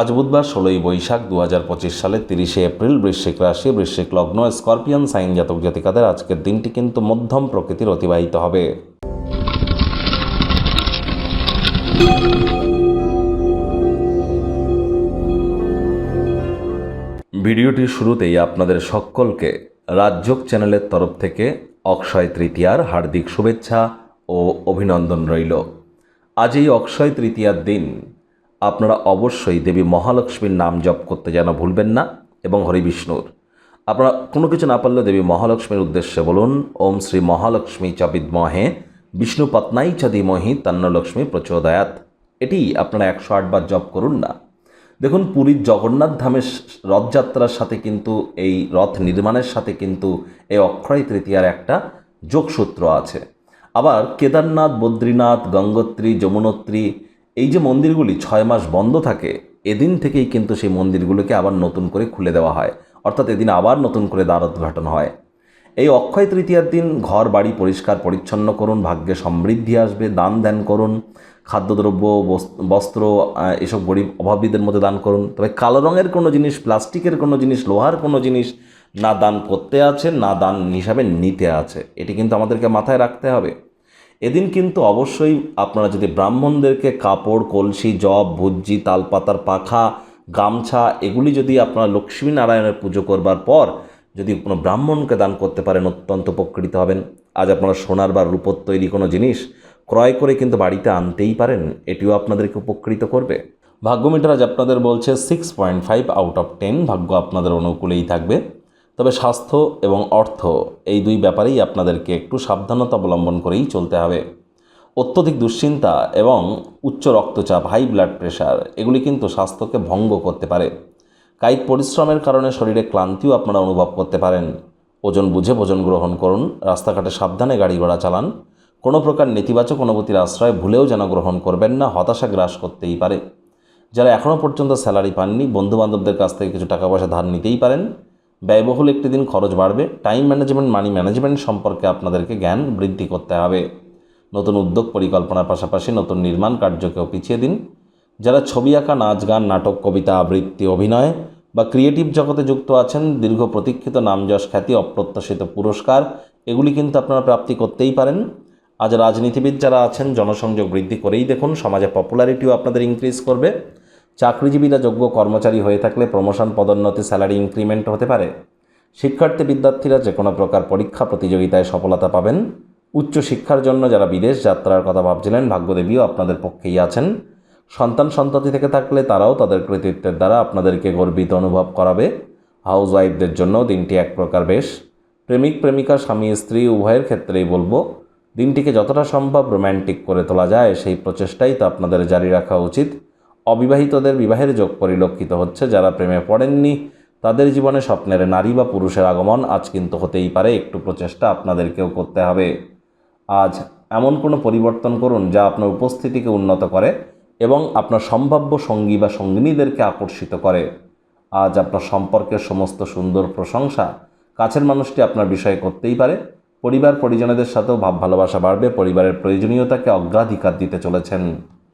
আজ বুধবার ষোলোই বৈশাখ দু হাজার পঁচিশ সালের তিরিশে এপ্রিল বৃশ্চিক রাশি, বৃশ্চিক লগ্ন, স্করপিয়ান সাইন জাতক জাতিকাদের আজকের দিনটি কিন্তু মধ্যম প্রকৃতির অতিবাহিত হবে। ভিডিওটির শুরুতেই আপনাদের সকলকে রাজযোগ চ্যানেলের তরফ থেকে অক্ষয় তৃতীয়ার হার্দিক শুভেচ্ছা ও অভিনন্দন রইল। আজ এই অক্ষয় তৃতীয়ার দিন আপনারা অবশ্যই দেবী মহালক্ষ্মীর নাম জপ করতে যেন ভুলবেন না এবং হরি বিষ্ণুর। আপনারা কোনো কিছু না পারলে দেবী মহালক্ষ্মীর উদ্দেশ্যে বলুন, ওম শ্রী মহালক্ষ্মী চ বিদ্মহে, বিষ্ণু পত্নাই চ ধীমহি তন্নলক্ষ্মী প্রচোদয়াত এটি আপনারা একশো আটবার জপ করুন না। দেখুন, পুরীর জগন্নাথ ধামের রথযাত্রার সাথে কিন্তু, এই রথ নির্মাণের সাথে কিন্তু এই অক্ষয় তৃতীয়ার একটা যোগসূত্র আছে। আবার কেদারনাথ, বদ্রীনাথ, গঙ্গোত্রী, যমুনোত্রী এই যে মন্দিরগুলি ছয় মাস বন্ধ থাকে, এদিন থেকেই কিন্তু সেই মন্দিরগুলোকে আবার নতুন করে খুলে দেওয়া হয়। অর্থাৎ এদিন আবার নতুন করে দ্বার উদ্ঘাটন হয়। এই অক্ষয় তৃতীয়ার দিন ঘর, বাড়ি পরিষ্কার, পরিচ্ছন্ন করুন, ভাগ্যে সমৃদ্ধি আসবে, দান ধ্যান করুন, খাদ্যদ্রব্য বস্ত্র এসব গরিব অভাবীদের মধ্যে দান করুন। তবে কালো রঙের কোনো জিনিস, প্লাস্টিকের কোনো জিনিস, লোহার কোনো জিনিস না দান করতে আছে, না দান হিসাবে নিতে আছে। এটি কিন্তু আমাদেরকে মাথায় রাখতে হবে। এদিন কিন্তু অবশ্যই আপনারা যদি ব্রাহ্মণদেরকে কাপড়, কলসি, জব, ভুজ্জি, তালপাতার পাখা, গামছা, এগুলি যদি আপনারা লক্ষ্মী নারায়ণের পুজো করবার পর যদি কোনো ব্রাহ্মণকে দান করতে পারেন, অত্যন্ত উপকৃত হবেন। আজ আপনারা সোনার বা রূপোর তৈরি কোনো জিনিস ক্রয় করে কিন্তু বাড়িতে আনতেই পারেন, এটিও আপনাদেরকে উপকৃত করবে। ভাগ্যমিটার আজ আপনাদের বলছে six point five out of ten ভাগ্য আপনাদের অনুকূলেই থাকবে। তবে স্বাস্থ্য এবং অর্থ এই দুই ব্যাপারেই আপনাদেরকে একটু সাবধানতা অবলম্বন করেই চলতে হবে। অত্যধিক দুশ্চিন্তা এবং উচ্চ রক্তচাপ হাই ব্লাড প্রেশার এগুলি কিন্তু স্বাস্থ্যকে ভঙ্গ করতে পারে। কায়িক পরিশ্রমের কারণে শরীরে ক্লান্তিও আপনারা অনুভব করতে পারেন। ওজন বুঝে ভোজন গ্রহণ করুন, রাস্তাঘাটে সাবধানে গাড়ি ঘোড়া চালান, কোনো প্রকার নেতিবাচক অনুভূতির আশ্রয় ভুলেও যেন গ্রহণ করবেন না, হতাশা গ্রাস করতেই পারে। যারা এখনও পর্যন্ত স্যালারি পাননি, বন্ধুবান্ধবদের কাছ থেকে কিছু টাকা পয়সা ধার নিতেই পারেন। ব্যয়বহুল একটি দিন খরচ বাড়বে। টাইম ম্যানেজমেন্ট মানি ম্যানেজমেন্ট সম্পর্কে আপনাদেরকে জ্ঞান বৃদ্ধি করতে হবে। নতুন উদ্যোগ পরিকল্পনার পাশাপাশি নতুন নির্মাণ কার্যকেও পিছিয়ে দিন। যারা ছবি আঁকা, নাচ গান, নাটক, কবিতা, আবৃত্তি, অভিনয় বা ক্রিয়েটিভ জগতে যুক্ত আছেন, দীর্ঘ প্রতীক্ষিত নামযশ খ্যাতি, অপ্রত্যাশিত পুরস্কার, এগুলি কিন্তু আপনারা প্রাপ্তি করতেই পারেন। আজ রাজনীতিবিদ যারা আছেন, জনসংযোগ বৃদ্ধি করেই দেখুন, সমাজে পপুলারিটিও আপনাদের ইনক্রিজ করবে। চাকরিজীবীরা যোগ্য কর্মচারী হয়ে থাকলে প্রমোশন পদোন্নতি স্যালারি ইনক্রিমেন্ট হতে পারে। শিক্ষার্থী বিদ্যার্থীরা যে কোনো প্রকার পরীক্ষা প্রতিযোগিতায় সফলতা পাবেন। উচ্চ শিক্ষার জন্য যারা বিদেশ যাত্রার কথা ভাবছিলেন, ভাগ্যদেবীও আপনাদের পক্ষেই আছেন। সন্তান সন্ততি থেকে থাকলে তারাও তাদের কৃতিত্বের দ্বারা আপনাদেরকে গর্বিত অনুভব করাবে। হাউস ওয়াইফদের জন্য দিনটি এক প্রকার বেশ। প্রেমিক, প্রেমিকা, স্বামী, স্ত্রী, উভয়ের ক্ষেত্রেই বলব, দিনটিকে যতটা সম্ভব রোম্যান্টিক করে তোলা যায়, সেই প্রচেষ্টাই তো আপনাদের জারি রাখা উচিত। অবিবাহিতদের বিবাহের যোগ পরিলক্ষিত হচ্ছে, যারা প্রেমে পড়েননি। তাদের জীবনে স্বপ্নের নারী বা পুরুষের আগমন আজ কিন্তু হতেই পারে, একটু প্রচেষ্টা আপনাদেরকেও করতে হবে। আজ এমন কোনো পরিবর্তন করুন যা আপনার উপস্থিতিকে উন্নত করে এবং আপনার সম্ভাব্য সঙ্গী বা সঙ্গিনীদেরকে আকর্ষিত করে। আজ আপনার সম্পর্কের সমস্ত সুন্দর প্রশংসা কাছের মানুষটি আপনার বিষয়ে করতেই পারে। পরিবার পরিজনদের সাথেও ভাব ভালোবাসা বাড়বে, পরিবারের প্রয়োজনীয়তাকে অগ্রাধিকার দিতে চলেছেন।